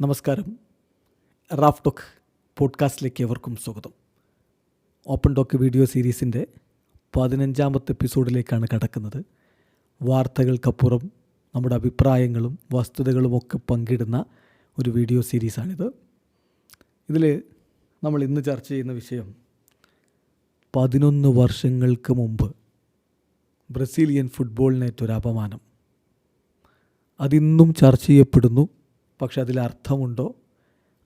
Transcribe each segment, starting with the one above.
നമസ്കാരം. Raf talk പോഡ്കാസ്റ്റിലേക്ക് എവർക്കും സ്വാഗതം. Open talk video സീരീസിന്റെ പതിനഞ്ചാമത്തെ എപ്പിസോഡിലേക്കാണ് കടക്കുന്നത്. വാർത്തകൾക്കപ്പുറം നമ്മുടെ അഭിപ്രായങ്ങളും വസ്തുതകളും ഒക്കെ പങ്കിടുന്ന ഒരു വീഡിയോ സീരീസാണിത്. ഇതിൽ നമ്മൾ ഇന്ന് ചർച്ച ചെയ്യുന്ന വിഷയം പതിനൊന്ന് വർഷങ്ങൾക്ക് മുമ്പ് ബ്രസീലിയൻ ഫുട്ബോളിനേറ്റൊരു അപമാനം അതിന്നും ചർച്ച ചെയ്യപ്പെടുന്നു. പക്ഷെ അതിൽ അർത്ഥമുണ്ടോ?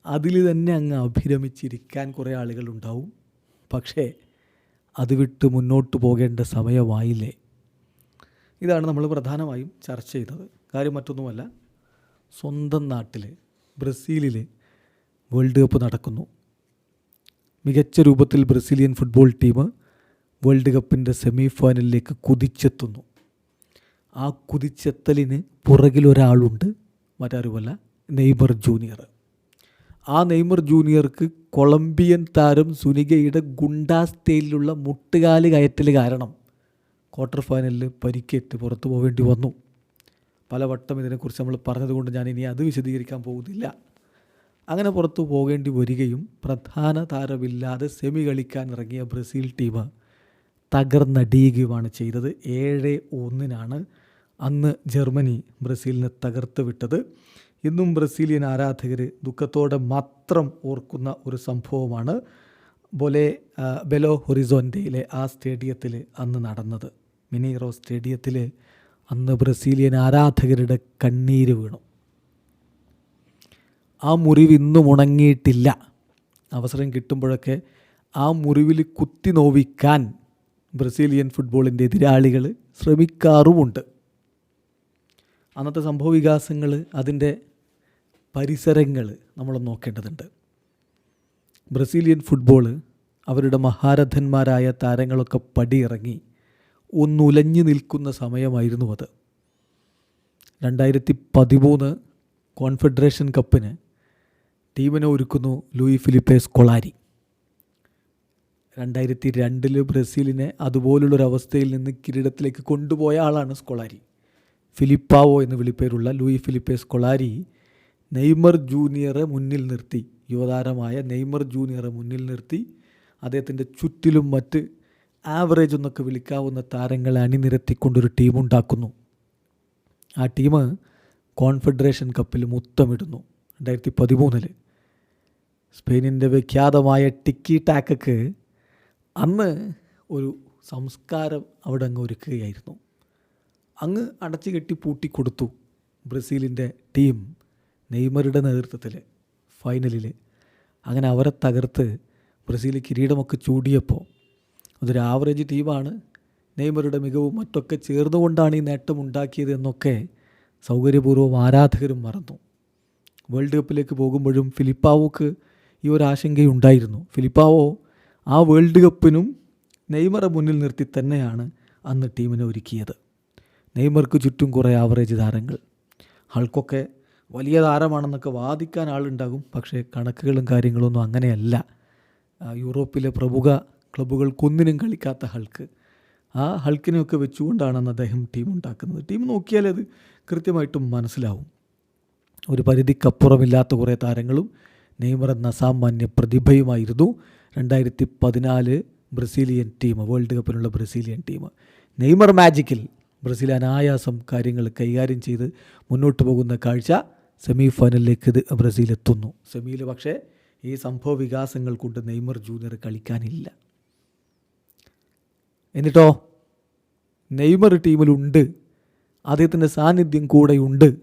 അതിൽ തന്നെ അങ്ങ് അഭിരമിച്ചിരിക്കാൻ കുറേ ആളുകളുണ്ടാവും. പക്ഷേ അത് വിട്ട് മുന്നോട്ട് പോകേണ്ട സമയമായില്ലേ? ഇതാണ് നമ്മൾ പ്രധാനമായും ചർച്ച ചെയ്തത്. കാര്യം മറ്റൊന്നുമല്ല സ്വന്തം നാട്ടിൽ ബ്രസീലിൽ വേൾഡ് കപ്പ് നടക്കുന്നു. മികച്ച രൂപത്തിൽ ബ്രസീലിയൻ ഫുട്ബോൾ ടീം വേൾഡ് കപ്പിന്റെ സെമി ഫൈനലിലേക്ക് കുതിച്ചെത്തുന്നു. ആ കുതിച്ചെത്തലിന് പുറകിലൊരാളുണ്ട് മറ്റാരുമല്ല നെയ്മർ ജൂനിയർ. ആ നെയ്മർ ജൂനിയർക്ക് കൊളംബിയൻ താരം സുനികയുടെ ഗുണ്ടാസ്തയിലുള്ള മുട്ടുകാൽ കയറ്റൽ കാരണം ക്വാർട്ടർ ഫൈനലിൽ പരിക്കേറ്റ് പുറത്തു പോവേണ്ടി വന്നു. പലവട്ടം ഇതിനെക്കുറിച്ച് നമ്മൾ പറഞ്ഞതുകൊണ്ട് ഞാൻ ഇനി അത് വിശദീകരിക്കാൻ പോകുന്നില്ല. അങ്ങനെ പുറത്തു പോകേണ്ടി വരികയും പ്രധാന താരമില്ലാതെ സെമി കളിക്കാൻ ഇറങ്ങിയ ബ്രസീൽ ടീം തകർന്നടിയുകയുമാണ് ചെയ്തത്. ഏഴ് ഒന്നിനാണ് അന്ന് ജർമ്മനി ബ്രസീലിനെ തകർത്ത് വിട്ടത്. ഇന്നും ബ്രസീലിയൻ ആരാധകർ ദുഃഖത്തോടെ മാത്രം ഓർക്കുന്ന ഒരു സംഭവമാണ് ബൊലെ ബെലോ ഹൊറിസോന്റെയിലെ ആ സ്റ്റേഡിയത്തിൽ അന്ന് നടന്നത്. മിനീറോ സ്റ്റേഡിയത്തിൽ അന്ന് ബ്രസീലിയൻ ആരാധകരുടെ കണ്ണീര് വീണു. ആ മുറിവ് ഇന്നും ഉണങ്ങിയിട്ടില്ല. അവസരം കിട്ടുമ്പോഴൊക്കെ ആ മുറിവിൽ കുത്തി നോവിക്കാൻ ബ്രസീലിയൻ ഫുട്ബോളിന്റെ എതിരാളികൾ ശ്രമിക്കാറുമുണ്ട്. അന്നത്തെ സംഭവ വികാസങ്ങൾ അതിന്റെ പരിസരങ്ങൾ നമ്മൾ നോക്കേണ്ടതുണ്ട്. ബ്രസീലിയൻ ഫുട്ബോൾ അവരുടെ മഹാരഥന്മാരായ താരങ്ങളൊക്കെ പടിയിറങ്ങി ഒന്നുലഞ്ഞു നിൽക്കുന്ന സമയമായിരുന്നു അത്. രണ്ടായിരത്തി പതിമൂന്ന് കോൺഫെഡറേഷൻ കപ്പിന് ടീമിനെ ഒരുക്കുന്നു ലൂയി ഫിലിപ്പേസ് കൊളാരി രണ്ടായിരത്തി രണ്ടിൽ ബ്രസീലിനെ അതുപോലുള്ളൊരവസ്ഥയിൽ നിന്ന് കിരീടത്തിലേക്ക് കൊണ്ടുപോയ ആളാണ് സ്കൊളാരി. ഫിലിപ്പാവോ എന്ന് വിളിപ്പേരുള്ള ലൂയി ഫിലിപ്പേസ് കൊളാരി നെയ്മർ ജൂനിയറെ മുന്നിൽ നിർത്തി. യുവതാരമായ നെയ്മർ ജൂനിയറെ മുന്നിൽ നിർത്തി. അദ്ദേഹത്തിന്റെ ചുറ്റിലും മറ്റ് ആവറേജ് എന്നൊക്കെ വിളിക്കാവുന്ന താരങ്ങളെ അണിനിരത്തിക്കൊണ്ടൊരു ടീമുണ്ടാക്കുന്നു ആ ടീം കോൺഫെഡറേഷൻ കപ്പിൽ മുത്തമിടുന്നു രണ്ടായിരത്തി പതിമൂന്നിൽ സ്പെയിനിന്റെ വിഖ്യാതമായ ടിക്കി ടാക്കക്ക് അന്ന് ഒരു സംസ്കാരം അവിടെ അങ്ങ് ഒരുക്കുകയായിരുന്നു. അങ്ങ് അടച്ചു കെട്ടി പൂട്ടിക്കൊടുത്തു ബ്രസീലിന്റെ ടീം നെയ്മറുടെ നേതൃത്വത്തിൽ ഫൈനലിൽ അങ്ങനെ അവരെ തകർത്ത് ബ്രസീൽ കിരീടമൊക്കെ ചൂടിയപ്പോൾ അതൊരു ആവറേജ് ടീമാണ് നെയ്മറുടെ മികവും മറ്റൊക്കെ ചേർന്നുകൊണ്ടാണ് ഈ നേട്ടം ഉണ്ടാക്കിയത് എന്നൊക്കെ സൗകര്യപൂർവം ആരാധകരും മറന്നു. വേൾഡ് കപ്പിലേക്ക് പോകുമ്പോഴും ഫിലിപ്പാവോക്ക് ഈ ഒരു ആശങ്കയുണ്ടായിരുന്നു ഫിലിപ്പാവോ ആ വേൾഡ് കപ്പിനും നെയ്മറെ മുന്നിൽ നിർത്തി തന്നെയാണ് അന്ന് ടീമിനെ ഒരുക്കിയത്. നെയ്മർക്ക് ചുറ്റും കുറേ ആവറേജ് താരങ്ങൾ. ഹൾക്കൊക്കെ വലിയ താരമാണെന്നൊക്കെ വാദിക്കാൻ ആളുണ്ടാകും. പക്ഷേ കണക്കുകളും കാര്യങ്ങളൊന്നും അങ്ങനെയല്ല. യൂറോപ്പിലെ പ്രമുഖ ക്ലബ്ബുകൾക്കൊന്നിനും കളിക്കാത്ത ഹൾക്ക്. ആ ഹൾക്കിനെയൊക്കെ വെച്ചുകൊണ്ടാണെന്ന് അദ്ദേഹം ടീം ഉണ്ടാക്കുന്നത്. ടീം നോക്കിയാൽ അത് കൃത്യമായിട്ടും മനസ്സിലാവും. ഒരു പരിധിക്കപ്പുറമില്ലാത്ത കുറേ താരങ്ങളും നെയ്മർ എന്ന അസാമാന്യ പ്രതിഭയുമായിരുന്നു. രണ്ടായിരത്തി പതിനാല് ബ്രസീലിയൻ ടീം വേൾഡ് കപ്പിനുള്ള ബ്രസീലിയൻ ടീം. നെയ്മർ മാജിക്കിൽ ബ്രസീൽ അനായാസം കാര്യങ്ങൾ കൈകാര്യം ചെയ്ത് മുന്നോട്ട് പോകുന്ന കാഴ്ച സെമി ഫൈനലിലേക്ക് ബ്രസീൽ എത്തുന്നു സെമിയിൽ പക്ഷേ ഈ സംഭവ വികാസങ്ങൾ കൊണ്ട് നെയ്മർ ജൂനിയർ കളിക്കാനില്ല. എന്നിട്ടോ? നെയ്മർ ടീമിലുണ്ട്. അദ്ദേഹത്തിന്റെ സാന്നിധ്യം കൂടെയുണ്ട്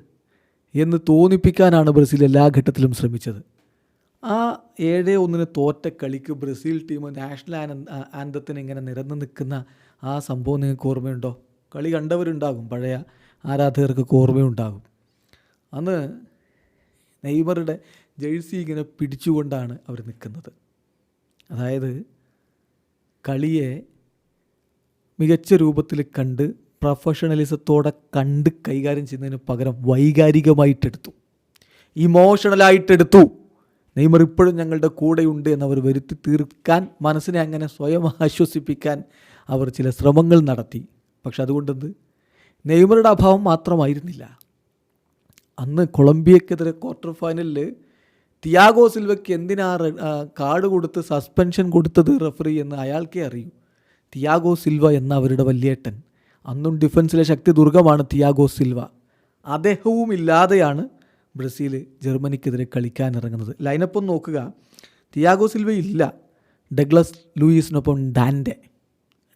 എന്ന് തോന്നിപ്പിക്കാനാണ് ബ്രസീൽ എല്ലാ ഘട്ടത്തിലും ശ്രമിച്ചത്. ആ ഏഴ് ഒന്നിന് തോറ്റ കളിക്ക് ബ്രസീൽ ടീം നാഷണൽ ആന ആനന്ദത്തിന് ഇങ്ങനെ നിരന്ന് നിൽക്കുന്ന ആ സംഭവം നിങ്ങൾക്ക് ഓർമ്മയുണ്ടോ? കളി കണ്ടവരുണ്ടാകും. പഴയ ആരാധകർക്ക് ഓർമ്മയുണ്ടാകും. അന്ന് നെയ്മറുടെ ജേഴ്സി ഇങ്ങനെ പിടിച്ചുകൊണ്ടാണ് അവർ നിൽക്കുന്നത്. അതായത് കളിയെ മികച്ച രൂപത്തിൽ കണ്ട് പ്രൊഫഷണലിസത്തോടെ കണ്ട് കൈകാര്യം ചെയ്യുന്നതിന് പകരം വൈകാരികമായിട്ടെടുത്തു. ഇമോഷണലായിട്ടെടുത്തു. നെയ്മർ ഇപ്പോഴും ഞങ്ങളുടെ കൂടെയുണ്ട് എന്നവർ വരുത്തി തീർക്കാൻ മനസ്സിനെ അങ്ങനെ സ്വയം ആശ്വസിപ്പിക്കാൻ അവർ ചില ശ്രമങ്ങൾ നടത്തി. പക്ഷെ അതുകൊണ്ടെന്ത്? നെയ്മറുടെ അഭാവം മാത്രമായിരുന്നില്ല. അന്ന് കൊളംബിയക്കെതിരെ ക്വാർട്ടർ ഫൈനലിൽ തിയാഗോ സിൽവയ്ക്ക് എന്തിനാ കാർഡ് കൊടുത്ത് സസ്പെൻഷൻ കൊടുത്തത് റെഫറി എന്ന് അയാൾക്കേ അറിയൂ. തിയാഗോ സിൽവ എന്ന അവരുടെ വല്യേട്ടൻ. അന്നും ഡിഫൻസിലെ ശക്തി ദുർഗമാണ് തിയാഗോ സിൽവ. അദ്ദേഹവും ഇല്ലാതെയാണ് ബ്രസീൽ ജർമ്മനിക്കെതിരെ കളിക്കാൻ ഇറങ്ങുന്നത് ലൈനപ്പ് നോക്കുക. തിയാഗോ സിൽവ ഇല്ല. ഡഗ്ലസ് ലൂയിസിനൊപ്പം ഡാൻഡെ.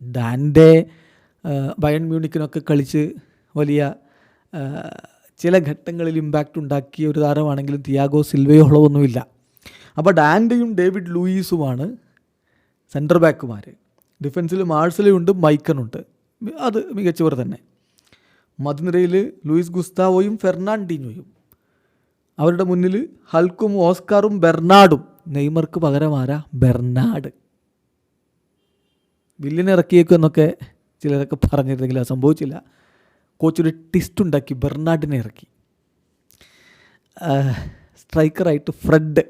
ഡാൻഡെ ബയൺ മ്യൂണിക്കിനൊക്കെ കളിച്ച് വലിയ ചില ഘട്ടങ്ങളിൽ ഇമ്പാക്റ്റ് ഉണ്ടാക്കിയ ഒരു താരമാണെങ്കിലും തിയാഗോ സിൽവയോ ഉള്ളതൊന്നുമില്ല അപ്പോൾ ഡാൻഡയും ഡേവിഡ് ലൂയിസുമാണ് സെന്റർ ബാക്കുമാർ ഡിഫൻസിൽ മാഴ്സലുണ്ട് മൈക്കനുണ്ട് അത് മികച്ചവർ തന്നെ. മധുനിരയിൽ ലൂയിസ് ഗുസ്താവോയും ഫെർണാണ്ടിനോയും. അവരുടെ മുന്നിൽ ഹൽക്കും ഓസ്കാറും ബെർണാഡും. നെയ്മർക്ക് പകരം ആരാ? ബെർണാഡ്. വില്ലിനിറക്കിയേക്കും എന്നൊക്കെ ചിലരൊക്കെ പറഞ്ഞിരുന്നെങ്കിൽ അത് സംഭവിച്ചില്ല. കോച്ച് ഒരു ടിസ്റ്റ് ഉണ്ടാക്കി ബെർണാഡിനെ ഇറക്കി. സ്ട്രൈക്കറായിട്ട് ഫ്രെഡ്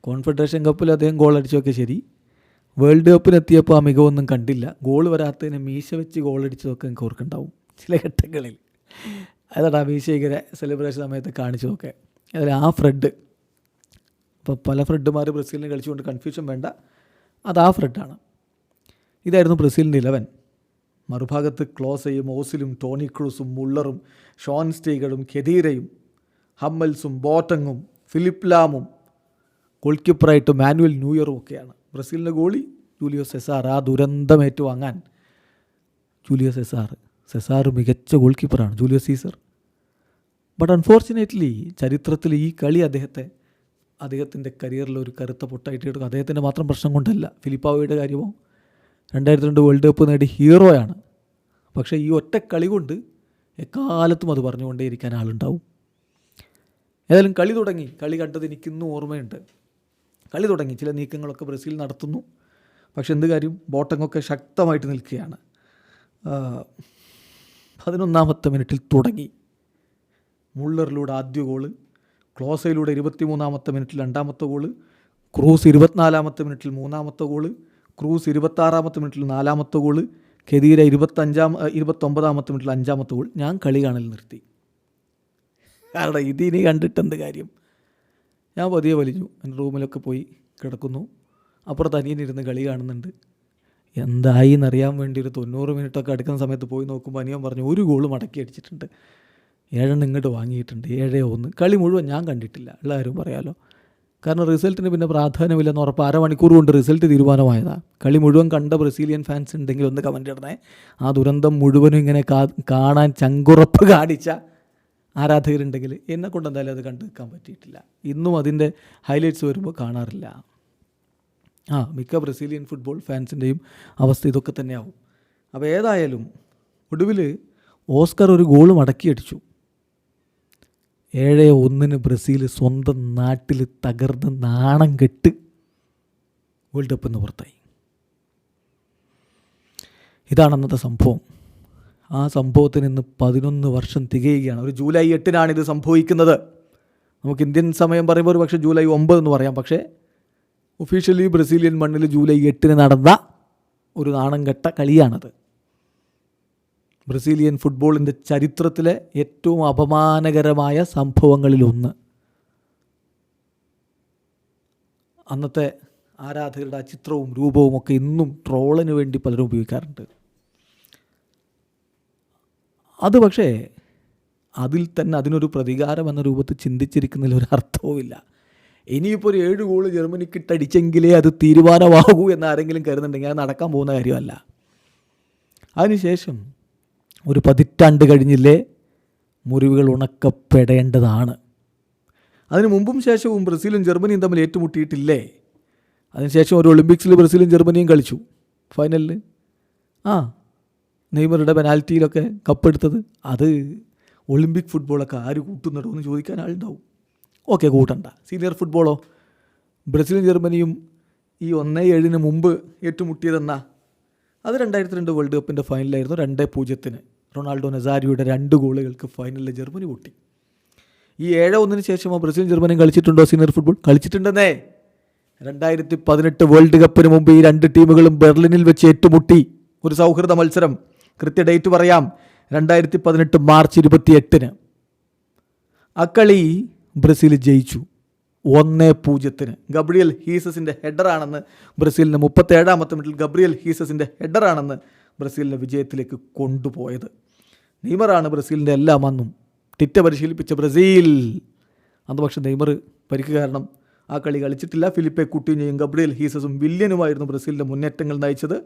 കോൺഫെഡറേഷൻ കപ്പിൽ അദ്ദേഹം ഗോൾ അടിച്ചതൊക്കെ ശരി. വേൾഡ് കപ്പിനെത്തിയപ്പോൾ ആ മികവൊന്നും കണ്ടില്ല. ഗോൾ വരാത്തതിന് മീശ വെച്ച് ഗോൾ അടിച്ചതൊക്കെ എനിക്ക് ഓർക്കുണ്ടാവും ചില ഘട്ടങ്ങളിൽ. അതാണ് മീശ സെലിബ്രേഷൻ സമയത്ത് കാണിച്ചതൊക്കെ. അതിൽ ആ ഫ്രെഡ് ഇപ്പോൾ പല ഫ്രെഡുമാർ ബ്രസീലിനെ കളിച്ചുകൊണ്ട് കൺഫ്യൂഷൻ വേണ്ട. അത് ആ ഫ്രെഡാണ്. ഇതായിരുന്നു ബ്രസീലിന്റെ ഇലവൻ മറുഭാഗത്ത് ക്ലോസയും ഓസിലും ടോണി ക്രൂസും മുള്ളറും ഷോൺ സ്റ്റീഗറും ഖെദീരയും ഹമ്മൽസും ബോട്ടങ്ങും ഫിലിപ്പ് ലാമും ഗോൾ കീപ്പറായിട്ട് മാനുവൽ ന്യൂയറും ഒക്കെയാണ്. ബ്രസീലിന്റെ ഗോളി ജൂലിയോ സെസാർ ആ ദുരന്തം ഏറ്റുവാങ്ങാൻ ജൂലിയോ സെസാർ. സെസാർ മികച്ച ഗോൾ കീപ്പറാണ് ജൂലിയോ സീസർ. ബട്ട് അൺഫോർച്ചുനേറ്റ്ലി ചരിത്രത്തിൽ ഈ കളി അദ്ദേഹത്തെ അദ്ദേഹത്തിന്റെ കരിയറിൽ ഒരു കറുത്ത പൊട്ടായിട്ട് എടുക്കും. അദ്ദേഹത്തിന്റെ മാത്രം പ്രശ്നം കൊണ്ടല്ല ഫിലിപ്പാവയുടെ കാര്യമോ രണ്ടായിരത്തി രണ്ട് വേൾഡ് കപ്പ് നേടി ഹീറോയാണ്. പക്ഷേ ഈ ഒറ്റ കളി കൊണ്ട് എക്കാലത്തും അത് പറഞ്ഞുകൊണ്ടേയിരിക്കാൻ ആളുണ്ടാവും. ഏതായാലും കളി തുടങ്ങി. കളി കണ്ടത് എനിക്കിന്നും ഓർമ്മയുണ്ട്. കളി തുടങ്ങി. ചില നീക്കങ്ങളൊക്കെ ബ്രസീൽ നടത്തുന്നു. പക്ഷെ എന്ത് കാര്യം? ബോട്ടങ്ങൊക്കെ ശക്തമായിട്ട് നിൽക്കുകയാണ്. പതിനൊന്നാമത്തെ മിനിറ്റിൽ തുടങ്ങി. മുള്ളറിലൂടെ ആദ്യ ഗോൾ ക്ലോസയിലൂടെ ഇരുപത്തിമൂന്നാമത്തെ മിനിറ്റിൽ രണ്ടാമത്തെ ഗോൾ ക്രൂസ് ഇരുപത്തിനാലാമത്തെ മിനിറ്റിൽ മൂന്നാമത്തെ ഗോൾ ക്രൂസ് ഇരുപത്താറാമത്തെ മിനിറ്റിൽ നാലാമത്തെ ഗോൾ ഖദീര ഇരുപത്തഞ്ചാം ഇരുപത്തൊമ്പതാമത്തെ മിനിറ്റിൽ അഞ്ചാമത്തെ ഗോൾ. ഞാൻ കളി കാണൽ നിർത്തി. കാരണം ഇതിനി കണ്ടിട്ട് എന്ത് കാര്യം? ഞാൻ പതിയെ വലിഞ്ഞു. എന്റെ റൂമിലൊക്കെ പോയി കിടക്കുന്നു. അപ്പുറത്ത് അനിയനിരുന്ന് കളി കാണുന്നുണ്ട്. എന്തായി എന്നറിയാൻ വേണ്ടി ഒരു തൊണ്ണൂറ് മിനിറ്റൊക്കെ അടുക്കുന്ന സമയത്ത് പോയി നോക്കുമ്പോൾ അനിയൻ പറഞ്ഞു ഒരു ഗോൾ മടക്കി അടിച്ചിട്ടുണ്ട്. ഏഴെണ്ണം ഇങ്ങോട്ട് വാങ്ങിയിട്ടുണ്ട്. ഏഴേ ഒന്ന്. കളി മുഴുവൻ ഞാൻ കണ്ടിട്ടില്ല. എല്ലാവരും പറയാമല്ലോ കാരണം റിസൾട്ടിന് പിന്നെ പ്രാധാന്യമില്ലെന്ന് ഉറപ്പ് അരമണിക്കൂർ കൊണ്ട് റിസൾട്ട് തീരുമാനമായതാണ് കളി മുഴുവൻ കണ്ട ബ്രസീലിയൻ ഫാൻസ് ഉണ്ടെങ്കിൽ ഒന്ന് കമന്റ് ഇടണേ. ആ ദുരന്തം മുഴുവനും ഇങ്ങനെ കാണാൻ ചങ്കുറപ്പ് കാണിച്ച ആരാധകരുണ്ടെങ്കിൽ എന്നെ കൊണ്ട് എന്തായാലും അത് കണ്ടു നിൽക്കാൻ പറ്റിയിട്ടില്ല. ഇന്നും അതിന്റെ ഹൈലൈറ്റ്സ് വരുമ്പോൾ കാണാറില്ല. ആ മിക്ക ബ്രസീലിയൻ ഫുട്ബോൾ ഫാൻസിന്റെയും അവസ്ഥ ഇതൊക്കെ തന്നെയാവും. അപ്പോൾ ഏതായാലും ഒടുവിൽ ഓസ്കർ ഒരു ഗോൾ മടക്കിയടിച്ചു ഏഴ് ഒന്നിന് ബ്രസീൽ സ്വന്തം നാട്ടിൽ തകർന്ന് നാണം കെട്ട് വേൾഡ് കപ്പ് നിന്ന് പുറത്തായി. ഇതാണ് അന്നത്തെ സംഭവം. ആ സംഭവത്തിന് ഇന്ന് പതിനൊന്ന് വർഷം തികയുകയാണ്. ഒരു ജൂലൈ എട്ടിനാണ് ഇത് സംഭവിക്കുന്നത്. നമുക്ക് ഇന്ത്യൻ സമയം പറയുമ്പോൾ ഒരു പക്ഷേ ജൂലൈ ഒമ്പത് എന്ന് പറയാം. പക്ഷേ ഒഫീഷ്യലി ബ്രസീലിയൻ മണ്ണിൽ ജൂലൈ എട്ടിന് നടന്ന ഒരു നാണം കെട്ട കളിയാണത്. ബ്രസീലിയൻ ഫുട്ബോളിന്റെ ചരിത്രത്തിലെ ഏറ്റവും അപമാനകരമായ സംഭവങ്ങളിലൊന്ന്. അന്നത്തെ ആരാധകരുടെ ആ ചിത്രവും രൂപവും ഒക്കെ ഇന്നും ട്രോളിന് വേണ്ടി പലരും ഉപയോഗിക്കാറുണ്ട്. അത് പക്ഷേ അതിൽ തന്നെ അതിനൊരു പ്രതികാരം എന്ന രൂപത്തിൽ ചിന്തിച്ചിരിക്കുന്നതിൽ ഒരു അർത്ഥവുമില്ല. ഇനിയിപ്പോൾ ഒരു ഏഴ് ഗോൾ ജർമ്മനിക്ക് ഇട്ടടിച്ചെങ്കിലേ അത് തീരുമാനമാകൂ എന്ന് ആരെങ്കിലും കരുതുന്നുണ്ടെങ്കിൽ അത് നടക്കാൻ പോകുന്ന കാര്യമല്ല. അതിനുശേഷം ഒരു പതിറ്റാണ്ട് കഴിഞ്ഞില്ലേ മുറിവുകൾ ഉണക്കപ്പെടേണ്ടതാണ്. അതിനു മുമ്പും ശേഷവും ബ്രസീലും ജർമ്മനിയും തമ്മിൽ ഏറ്റുമുട്ടിയിട്ടില്ലേ? അതിനുശേഷം ഒരു ഒളിമ്പിക്സിൽ ബ്രസീലും ജർമ്മനിയും കളിച്ചു. ഫൈനലിൽ ആ നെയ്മറുടെ പെനാൽറ്റിയിലൊക്കെ കപ്പെടുത്തത്. അത് ഒളിമ്പിക് ഫുട്ബോളൊക്കെ ആര് കൂട്ടുന്നുണ്ടോ എന്ന് ചോദിക്കാൻ ആളുണ്ടാവും. ഓക്കെ കൂട്ടണ്ട. സീനിയർ ഫുട്ബോളോ? ബ്രസീലും ജർമ്മനിയും ഈ ഒന്നേ ഏഴിന് മുമ്പ് ഏറ്റുമുട്ടിയതെന്നാ? അത് രണ്ടായിരത്തി രണ്ട് വേൾഡ് കപ്പിന്റെ ഫൈനലായിരുന്നു രണ്ടേ പൂജ്യത്തിന്. റൊണാൾഡോ നസാരിയുടെ രണ്ട് ഗോളുകൾക്ക് ഫൈനലിൽ ജർമ്മനി പൊട്ടി. ഈ ഏഴ് ഒന്നിന് ശേഷമോ ബ്രസീൽ ജർമ്മനിയും കളിച്ചിട്ടുണ്ടോ സീനിയർ ഫുട്ബോൾ? കളിച്ചിട്ടുണ്ടെന്നേ. രണ്ടായിരത്തി പതിനെട്ട് വേൾഡ് കപ്പിന് മുമ്പ് ഈ രണ്ട് ടീമുകളും ബെർലിനിൽ വെച്ച് ഏറ്റുമുട്ടി. ഒരു സൗഹൃദ മത്സരം. കൃത്യ ഡേറ്റ് പറയാം. രണ്ടായിരത്തി പതിനെട്ട് മാർച്ച് ഇരുപത്തി എട്ടിന് അക്കളി കളി ബ്രസീൽ ജയിച്ചു. ഒന്നേ പൂജ്യത്തിന്. ഗബ്രിയൽ ഹീസസിന്റെ ഹെഡറാണെന്ന് ബ്രസീലിന് മുപ്പത്തേഴാമത്തെ മിനിറ്റിൽ ഗബ്രിയൽ ഹീസസിന്റെ ഹെഡറാണെന്ന് ബ്രസീലിനെ വിജയത്തിലേക്ക് കൊണ്ടുപോയത്. നെയ്മറാണ് ബ്രസീലിന്റെ എല്ലാം അന്നും തിറ്റ പരിശീലിപ്പിച്ച ബ്രസീൽ. അന്ന് പക്ഷേ നെയ്മർ പരിക്ക് കാരണം ആ കളി കളിച്ചിട്ടില്ല. ഫിലിപ്പെ കുട്ടീനെയും ഗബ്രിയൽ ഹീസസും വില്യനുമായിരുന്നു ബ്രസീലിന്റെ മുന്നേറ്റങ്ങൾ നയിച്ചത്.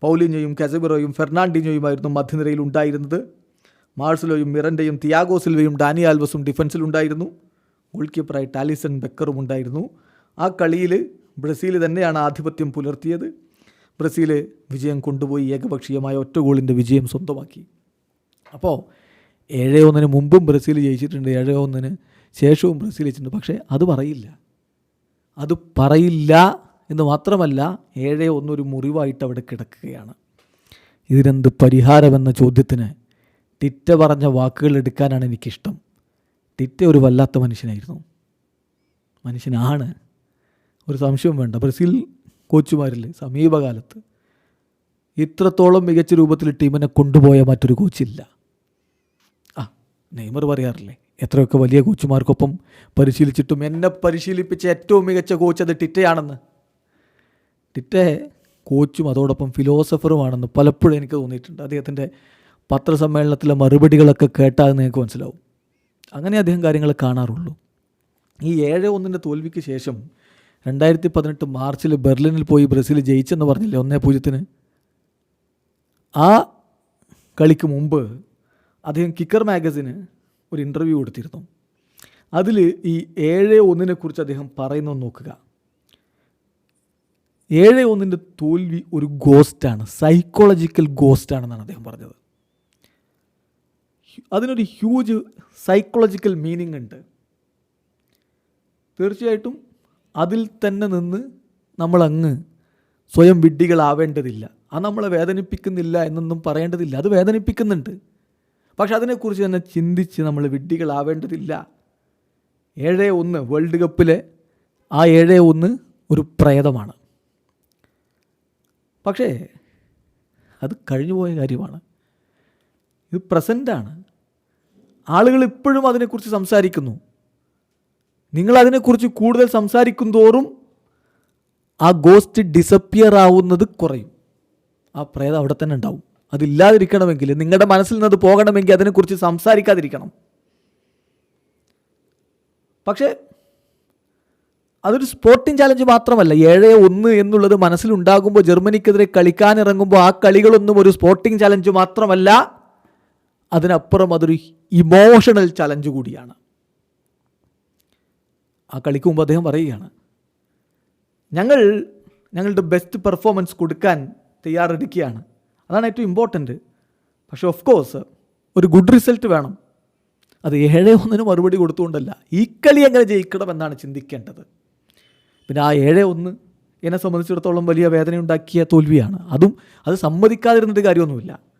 പൗലിനെയും കസബിറോയും ഫെർണാണ്ടിനോയുമായിരുന്നു മധ്യനിരയിൽ ഉണ്ടായിരുന്നത്. മാർസലോയും മിറന്റെയും തിയാഗോ സിൽവയും ഡാനി ആൽവസും ഡിഫൻസിലുണ്ടായിരുന്നു ഗോൾ കീപ്പറായി ടാലിസൺ ബെക്കറും ഉണ്ടായിരുന്നു. ആ കളിയിൽ ബ്രസീൽ തന്നെയാണ് ആധിപത്യം പുലർത്തിയത്. ബ്രസീൽ വിജയം കൊണ്ടുപോയി ഏകപക്ഷീയമായ ഒറ്റ ഗോളിന്റെ വിജയം സ്വന്തമാക്കി. അപ്പോൾ ഏഴ് ഒന്നിന് മുമ്പും ബ്രസീൽ ജയിച്ചിട്ടുണ്ട് ഏഴ് ഒന്നിന് ശേഷവും ബ്രസീൽ ജയിച്ചിട്ടുണ്ട്. പക്ഷേ അത് പറയില്ല. അത് പറയില്ല എന്ന് മാത്രമല്ല ഏഴ് ഒന്നൊരു മുറിവായിട്ട് അവിടെ കിടക്കുകയാണ്. ഇതിനെന്ത് പരിഹാരമെന്ന ചോദ്യത്തിന് തിറ്റ പറഞ്ഞ വാക്കുകൾ എടുക്കാനാണ് എനിക്കിഷ്ടം. ടിറ്റ ഒരു വല്ലാത്ത മനുഷ്യനായിരുന്നു. മനുഷ്യനാണ്. ഒരു സംശയവും വേണ്ട. ബ്രസീൽ കോച്ചുമാരിൽ സമീപകാലത്ത് ഇത്രത്തോളം മികച്ച രൂപത്തിൽ ടീമിനെ കൊണ്ടുപോയ മറ്റൊരു കോച്ചില്ല. ആ നെയ്മർ പറയാറില്ലേ എത്രയൊക്കെ വലിയ കോച്ചുമാർക്കൊപ്പം പരിശീലിച്ചിട്ടും എന്നെ പരിശീലിപ്പിച്ച ഏറ്റവും മികച്ച കോച്ച് അത് ടിറ്റയാണെന്ന്. ടിറ്റെ കോച്ചും അതോടൊപ്പം ഫിലോസഫറുമാണെന്ന് പലപ്പോഴും എനിക്ക് തോന്നിയിട്ടുണ്ട്. അദ്ദേഹത്തിന്റെ പത്രസമ്മേളനത്തിലെ മറുപടികളൊക്കെ കേട്ടാൽ നിങ്ങൾക്ക് മനസ്സിലാവും. അങ്ങനെ അദ്ദേഹം കാര്യങ്ങൾ കാണാറുള്ളൂ. ഈ ഏഴ് ഒന്നിന്റെ തോൽവിക്ക് ശേഷം രണ്ടായിരത്തി പതിനെട്ട് മാർച്ചിൽ ബെർലിനിൽ പോയി ബ്രസീൽ ജയിച്ചെന്ന് പറഞ്ഞില്ലേ ഒന്നേ പൂജ്യത്തിന്? ആ കളിക്ക് മുമ്പ് അദ്ദേഹം കിക്കർ മാഗസിന് ഒരു ഇന്റർവ്യൂ കൊടുത്തിരുന്നു. അതിൽ ഈ ഏഴ് ഒന്നിനെക്കുറിച്ച് അദ്ദേഹം പറയുന്നത് നോക്കുക. ഏഴ് ഒന്നിന്റെ തോൽവി ഒരു ഗോസ്റ്റാണ് സൈക്കോളജിക്കൽ ഗോസ്റ്റാണെന്നാണ് അദ്ദേഹം പറഞ്ഞത്. അതിനൊരു ഹ്യൂജ് സൈക്കോളജിക്കൽ മീനിങ് ഉണ്ട്. തീർച്ചയായിട്ടും അതിൽ തന്നെ നിന്ന് നമ്മളങ്ങ് സ്വയം വിഡ്ഢികളാവേണ്ടതില്ല. അത് നമ്മളെ വേദനിപ്പിക്കുന്നില്ല എന്നൊന്നും പറയേണ്ടതില്ല. അത് വേദനിപ്പിക്കുന്നുണ്ട്. പക്ഷെ അതിനെക്കുറിച്ച് തന്നെ ചിന്തിച്ച് നമ്മൾ വിഡ്ഢികളാവേണ്ടതില്ല. ഏഴ് ഒന്ന് വേൾഡ് കപ്പിലെ ആ ഏഴ് ഒന്ന് ഒരു പ്രേതമാണ്. പക്ഷേ അത് കഴിഞ്ഞുപോയ കാര്യമാണ്. ഇത് പ്രസന്റാണ് ആളുകൾ ഇപ്പോഴും അതിനെക്കുറിച്ച് സംസാരിക്കുന്നു. നിങ്ങൾ അതിനെക്കുറിച്ച് കൂടുതൽ സംസാരിക്കും തോറും ആ ഗോസ്റ്റ് ഡിസപ്പിയർ ആവുന്നത് കുറയും. ആ പ്രേതം അവിടെ തന്നെ ഉണ്ടാവും. അതില്ലാതിരിക്കണമെങ്കിൽ നിങ്ങളുടെ മനസ്സിൽ നിന്ന് അത് പോകണമെങ്കിൽ അതിനെക്കുറിച്ച് സംസാരിക്കാതിരിക്കണം. പക്ഷേ അതൊരു സ്പോർട്ടിങ് ചാലഞ്ച് മാത്രമല്ല. ഏഴ് ഒന്ന് എന്നുള്ളത് മനസ്സിലുണ്ടാകുമ്പോൾ ജർമ്മനിക്കെതിരെ കളിക്കാനിറങ്ങുമ്പോൾ ആ കളികളൊന്നും ഒരു സ്പോർട്ടിങ് ചാലഞ്ച് മാത്രമല്ല. അതിനപ്പുറം അതൊരു ഇമോഷണൽ ചലഞ്ച് കൂടിയാണ്. ആ കളിക്ക് മുമ്പ് അദ്ദേഹം പറയുകയാണ് ഞങ്ങൾ ഞങ്ങളുടെ ബെസ്റ്റ് പെർഫോമൻസ് കൊടുക്കാൻ തയ്യാറെടുക്കുകയാണ്. അതാണ് ഏറ്റവും ഇമ്പോർട്ടന്റ് പക്ഷേ ഓഫ് കോഴ്സ് ഒരു ഗുഡ് റിസൾട്ട് വേണം. അത് ഏഴ് ഒന്നിന് മറുപടി കൊടുത്തുകൊണ്ടല്ല ഈ കളി എങ്ങനെ ജയിക്കണമെന്നാണ് ചിന്തിക്കേണ്ടത്. പിന്നെ ആ ഏഴ് ഒന്ന് എന്നെ സംബന്ധിച്ചിടത്തോളം വലിയ വേദനയുണ്ടാക്കിയ തോൽവിയാണ്. അതും അത് സമ്മതിക്കാതിരുന്നിട്ട് കാര്യമൊന്നുമില്ല.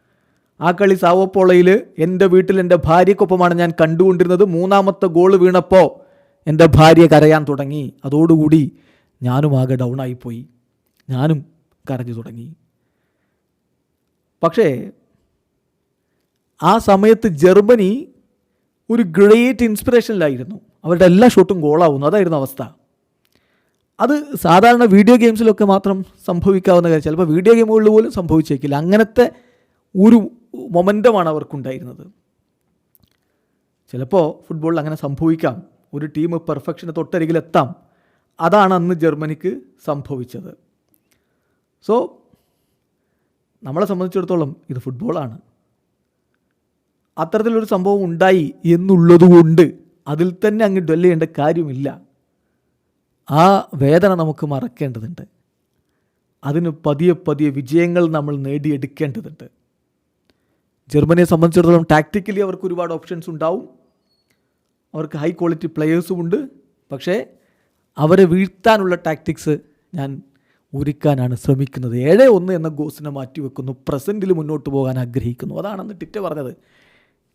ആ കളി സാവോപ്പോളയിൽ എന്റെ വീട്ടിൽ എന്റെ ഭാര്യയ്ക്കൊപ്പമാണ് ഞാൻ കണ്ടുകൊണ്ടിരുന്നത്. മൂന്നാമത്തെ ഗോൾ വീണപ്പോൾ എന്റെ ഭാര്യ കരയാൻ തുടങ്ങി. അതോടുകൂടി ഞാനും ആകെ ഡൗൺ ആയിപ്പോയി. ഞാനും കരഞ്ഞു തുടങ്ങി. പക്ഷേ ആ സമയത്ത് ജർമ്മനി ഒരു ഗ്രേറ്റ് ഇൻസ്പിറേഷനിലായിരുന്നു അവരുടെ എല്ലാ ഷോട്ടും ഗോളാവുന്നു അതായിരുന്നു അവസ്ഥ. അത് സാധാരണ വീഡിയോ ഗെയിംസിലൊക്കെ മാത്രം സംഭവിക്കാവുന്ന കാര്യം. ചിലപ്പോൾ വീഡിയോ ഗെയിമുകളിൽ പോലും സംഭവിച്ചേക്കില്ല. അങ്ങനത്തെ ഒരു മൊമെന്റമാണ് അവർക്കുണ്ടായിരുന്നത്. ചിലപ്പോൾ ഫുട്ബോളിൽ അങ്ങനെ സംഭവിക്കാം. ഒരു ടീം പെർഫെക്ഷന് തൊട്ടരികിലെത്താം അതാണ് അന്ന് ജർമ്മനിക്ക് സംഭവിച്ചത്. സോ നമ്മളെ സംബന്ധിച്ചിടത്തോളം ഇത് ഫുട്ബോളാണ് അത്തരത്തിലൊരു സംഭവം ഉണ്ടായി എന്നുള്ളതുകൊണ്ട് അതിൽ തന്നെ അങ്ങ് ഡ്വെൽ ചെയ്യേണ്ട കാര്യമില്ല. ആ വേദന നമുക്ക് മറക്കേണ്ടതുണ്ട്. അതിന് പതിയെ പതിയെ വിജയങ്ങൾ നമ്മൾ നേടിയെടുക്കേണ്ടതുണ്ട്. ജർമ്മനിയെ സംബന്ധിച്ചിടത്തോളം ടാക്ടിക്കലി അവർക്ക് ഒരുപാട് ഓപ്ഷൻസ് ഉണ്ടാവും. അവർക്ക് ഹൈ ക്വാളിറ്റി പ്ലെയേഴ്സും ഉണ്ട്. പക്ഷേ അവരെ വീഴ്ത്താനുള്ള ടാക്ടിക്സ് ഞാൻ ഒരുക്കാനാണ് ശ്രമിക്കുന്നത്. ഏഴ് ഒന്ന് എന്ന ഗോസിനെ മാറ്റിവെക്കുന്നു. പ്രസന്റിൽ മുന്നോട്ട് പോകാൻ ആഗ്രഹിക്കുന്നു. അതാണെന്ന് ടിറ്റ പറഞ്ഞത്.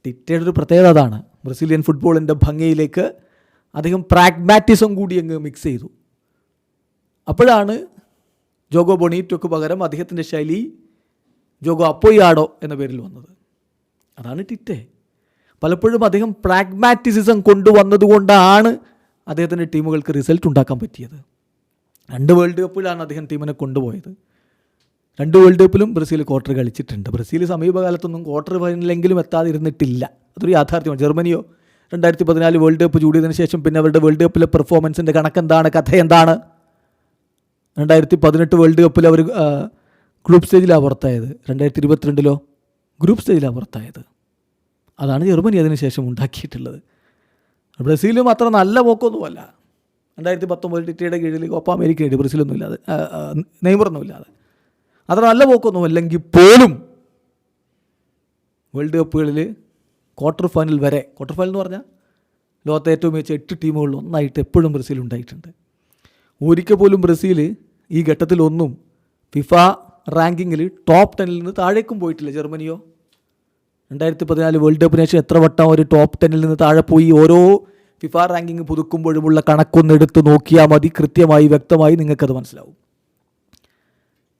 ടിറ്റയുടെ ഒരു പ്രത്യേകത അതാണ്. ബ്രസീലിയൻ ഫുട്ബോളിന്റെ ഭംഗിയിലേക്ക് അദ്ദേഹം പ്രാഗ്മാറ്റിസം കൂടി അങ്ങ് മിക്സ് ചെയ്തു. അപ്പോഴാണ് ജോഗോ ബൊണീറ്റോക്ക് പകരം അദ്ദേഹത്തിന്റെ ശൈലി ജോഗോ അപ്പോയാഡോ എന്ന പേരിൽ വന്നത്. അതാണ് ടിറ്റെ. പലപ്പോഴും അദ്ദേഹം പ്രാഗ്മാറ്റിസിസം കൊണ്ടുവന്നതുകൊണ്ടാണ് അദ്ദേഹത്തിന്റെ ടീമുകൾക്ക് റിസൾട്ട് ഉണ്ടാക്കാൻ പറ്റിയത്. രണ്ട് വേൾഡ് കപ്പിലാണ് അദ്ദേഹം ടീമിനെ കൊണ്ടുപോയത്. രണ്ട് വേൾഡ് കപ്പിലും ബ്രസീൽ ക്വാർട്ടർ കളിച്ചിട്ടുണ്ട്. ബ്രസീൽ സമീപകാലത്തൊന്നും ക്വാർട്ടർ ഫൈനലെങ്കിലും എത്താതിരുന്നിട്ടില്ല. അതൊരു യാഥാർത്ഥ്യമാണ്. ജർമ്മനിയോ രണ്ടായിരത്തി പതിനാല് വേൾഡ് കപ്പ് ചൂടിയതിനു ശേഷം പിന്നെ അവരുടെ വേൾഡ് കപ്പിലെ പെർഫോമൻസിന്റെ കണക്കെന്താണ് കഥ എന്താണ്? രണ്ടായിരത്തി പതിനെട്ട് വേൾഡ് കപ്പിൽ അവർ ഗ്രൂപ്പ് സ്റ്റേജിലാണ് പുറത്തായത്. രണ്ടായിരത്തി ഇരുപത്തിരണ്ടിലോ ഗ്രൂപ്പ് സ്റ്റേജിലാണ് പുറത്തായത്. അതാണ് ജർമ്മനി അതിന് ശേഷം ഉണ്ടാക്കിയിട്ടുള്ളത്. ബ്രസീലും അത്ര നല്ല പോക്കൊന്നുമല്ല. രണ്ടായിരത്തി പത്തൊമ്പത് ടിറ്റിയുടെ കീഴിൽ കോപ്പ അമേരിക്ക ആയിട്ട് ബ്രസീലൊന്നും ഇല്ലാതെ നെയ്മറൊന്നും ഇല്ലാതെ അത്ര നല്ല പോക്കൊന്നും അല്ലെങ്കിൽ പോലും വേൾഡ് കപ്പുകളിൽ ക്വാർട്ടർ ഫൈനൽ വരെ ക്വാർട്ടർ ഫൈനൽ എന്ന് പറഞ്ഞാൽ ലോകത്തെ ഏറ്റവും മികച്ച എട്ട് ടീമുകളിൽ ഒന്നായിട്ട് എപ്പോഴും ബ്രസീൽ ഉണ്ടായിട്ടുണ്ട്. ഒരിക്കൽ പോലും ബ്രസീൽ ഈ ഘട്ടത്തിലൊന്നും ഫിഫ റാങ്കിങ്ങിൽ ടോപ്പ് ടെന്നിൽ നിന്ന് താഴേക്കും പോയിട്ടില്ല ജർമ്മനിയോ? രണ്ടായിരത്തി പതിനാല് വേൾഡ് കപ്പിന് ശേഷം എത്ര വട്ടം ഒരു ടോപ്പ് ടെന്നിൽ നിന്ന് താഴെ പോയി? ഓരോ ഫിഫ റാങ്കിങ് പുതുക്കുമ്പോഴുമുള്ള കണക്കൊന്ന് എടുത്ത് നോക്കിയാൽ മതി. കൃത്യമായി വ്യക്തമായി നിങ്ങൾക്കത് മനസ്സിലാവും.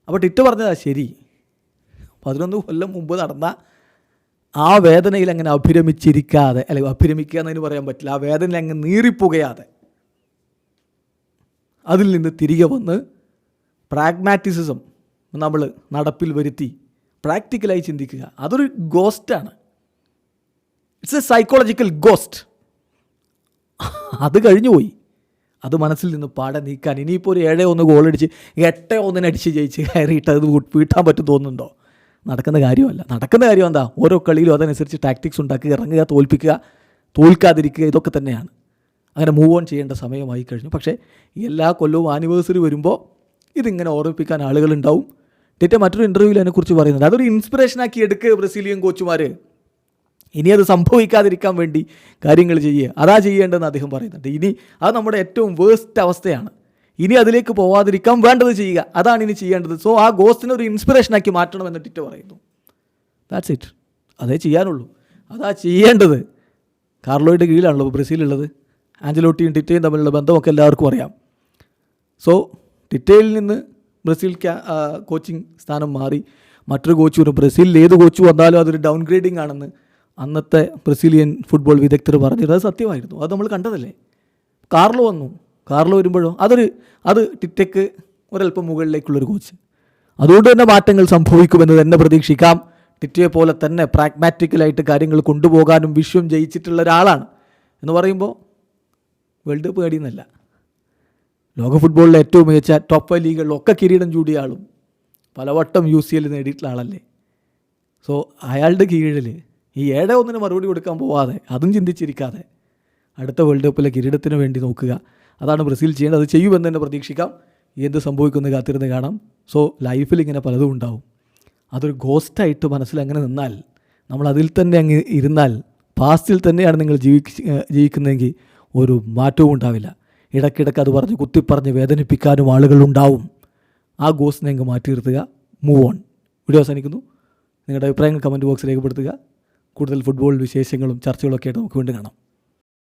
അപ്പോൾ ടിറ്റ് പറഞ്ഞതാ ശരി. പതിനൊന്ന് കൊല്ലം മുമ്പ് നടന്ന ആ വേദനയിൽ അങ്ങനെ അഭിരമിച്ചിരിക്കാതെ അല്ലെങ്കിൽ അഭിരമിക്കുക എന്നതിന് പറയാൻ പറ്റില്ല ആ വേദനയിൽ അങ്ങ് നീറിപ്പുകയാതെ അതിൽ നിന്ന് തിരികെ വന്ന് പ്രാഗ്മാറ്റിസിസം നമ്മൾ നടപ്പിൽ വരുത്തി പ്രാക്ടിക്കലായി ചിന്തിക്കുക. അതൊരു ഗോസ്റ്റാണ് ഇറ്റ്സ് എ സൈക്കോളജിക്കൽ ഗോസ്റ്റ് അത് കഴിഞ്ഞു പോയി. അത് മനസ്സിൽ നിന്ന് പാടെ നീക്കാൻ. ഇനിയിപ്പോൾ ഒരു ഏഴേ ഒന്ന് ഗോളടിച്ച് എട്ട് ഒന്നിനടിച്ച് ജയിച്ച് കയറിയിട്ട് അത് വീട്ടാൻ പറ്റും തോന്നുന്നുണ്ടോ? നടക്കുന്ന കാര്യമല്ല. നടക്കുന്ന കാര്യം എന്താ? ഓരോ കളിയിലും അതനുസരിച്ച് ടാക്ടിക്സ് ഉണ്ടാക്കുക ഇറങ്ങുക തോൽപ്പിക്കുക തോൽക്കാതിരിക്കുക ഇതൊക്കെ തന്നെയാണ്. അങ്ങനെ മൂവ് ഓൺ ചെയ്യേണ്ട സമയമായി കഴിഞ്ഞു പക്ഷേ എല്ലാ കൊല്ലവും ആനിവേഴ്സറി വരുമ്പോൾ ഇതിങ്ങനെ ഓർമ്മിപ്പിക്കാൻ ആളുകളുണ്ടാവും. ടിറ്റ മറ്റൊരു ഇന്റർവ്യൂവിൽ അതിനെക്കുറിച്ച് പറയുന്നുണ്ട്. അതൊരു ഇൻസ്പിറേഷനാക്കി എടുക്കുക ബ്രസീലിയൻ കോച്ചുമാർ ഇനി അത് സംഭവിക്കാതിരിക്കാൻ വേണ്ടി കാര്യങ്ങൾ ചെയ്യുക അതാ ചെയ്യേണ്ടതെന്ന് അദ്ദേഹം പറയുന്നുണ്ട്. ഇനി അത് നമ്മുടെ ഏറ്റവും വേസ്റ്റ് അവസ്ഥയാണ്. ഇനി അതിലേക്ക് പോവാതിരിക്കാൻ വേണ്ടത് ചെയ്യുക. അതാണ് ഇനി ചെയ്യേണ്ടത്. സോ ആ ഗോസ്റ്റിനെ ഒരു ഇൻസ്പിറേഷനാക്കി മാറ്റണമെന്ന് ടിറ്റ പറയുന്നു. ദാറ്റ്സ് ഇറ്റ് അതേ ചെയ്യാനുള്ളൂ. അതാ ചെയ്യേണ്ടത്. കാർലോയുടെ കീഴിലാണല്ലോ ബ്രസീലുള്ളത്. ആഞ്ചലോട്ടിയും ടിറ്റയും തമ്മിലുള്ള ബന്ധമൊക്കെ എല്ലാവർക്കും അറിയാം. സോ ടിറ്റയിൽ നിന്ന് ബ്രസീൽ കോച്ചിങ് സ്ഥാനം മാറി. മറ്റൊരു കോച്ച് വരും ബ്രസീലിൽ ഏത് കോച്ച് വന്നാലും അതൊരു ഡൗൺ ഗ്രേഡിംഗ് ആണെന്ന് അന്നത്തെ ബ്രസീലിയൻ ഫുട്ബോൾ വിദഗ്ധർ പറഞ്ഞിരുന്നു. അത് സത്യമായിരുന്നു. അത് നമ്മൾ കണ്ടതല്ലേ? കാർലോ വന്നു. കാർലോ വരുമ്പോഴോ? അതൊരു അത് ടിറ്റയ്ക്ക് ഒരല്പം മുകളിലേക്കുള്ളൊരു കോച്ച്. അതുകൊണ്ട് തന്നെ മാറ്റങ്ങൾ സംഭവിക്കുമെന്ന് തന്നെ പ്രതീക്ഷിക്കാം. ടിറ്റയെ പോലെ തന്നെ പ്രാഗ്മാറ്റിക്കലായിട്ട് കാര്യങ്ങൾ കൊണ്ടുപോകാനും വിശ്വം ജയിച്ചിട്ടുള്ള ഒരാളാണ് എന്ന് പറയുമ്പോൾ വേൾഡ് കപ്പ് നേടിയെന്നല്ല. ലോക ഫുട്ബോളിലെ ഏറ്റവും മികച്ച ടോപ്പ് ഫൈവ് ലീഗുകളിലൊക്കെ കിരീടം ചൂടിയ ആളും പലവട്ടം യു സി എൽ നേടിയിട്ടുള്ള ആളല്ലേ? സോ അയാളുടെ കീഴിൽ ഈ ഏഴ് ഒന്നിന് മറുപടി കൊടുക്കാൻ പോവാതെ അതും ചിന്തിച്ചിരിക്കാതെ അടുത്ത വേൾഡ് കപ്പിലെ കിരീടത്തിന് വേണ്ടി നോക്കുക. അതാണ് ബ്രസീൽ ചെയ്യേണ്ടത്. അത് ചെയ്യുമെന്ന് തന്നെ പ്രതീക്ഷിക്കാം. എന്ത് സംഭവിക്കുമെന്ന് കാത്തിരുന്ന് കാണാം. സോ ലൈഫിൽ ഇങ്ങനെ പലതും ഉണ്ടാവും. അതൊരു ഗോസ്റ്റായിട്ട് മനസ്സിൽ അങ്ങനെ നിന്നാൽ നമ്മൾ അതിൽ തന്നെ അങ്ങ് ഇരുന്നാൽ പാസ്റ്റിൽ തന്നെയാണ് നിങ്ങൾ ജീവിക്ക ജീവിക്കുന്നതെങ്കിൽ ഒരു മാറ്റവും ഉണ്ടാവില്ല. ഇടയ്ക്കിടയ്ക്ക് അത് പറഞ്ഞ് കുത്തിപ്പറഞ്ഞ് വേദനിപ്പിക്കാനും ആളുകളുണ്ടാവും. ആ ഗോസിനെ അങ്ങ് മാറ്റി നിർത്തുക മൂവ് ഓൺ വീഡിയോ അവസാനിക്കുന്നു. നിങ്ങളുടെ അഭിപ്രായങ്ങൾ കമന്റ് ബോക്സിൽ രേഖപ്പെടുത്തുക. കൂടുതൽ ഫുട്ബോൾ വിശേഷങ്ങളും ചർച്ചകളൊക്കെ ആയിട്ട് നമുക്ക് വീണ്ടും കാണാം.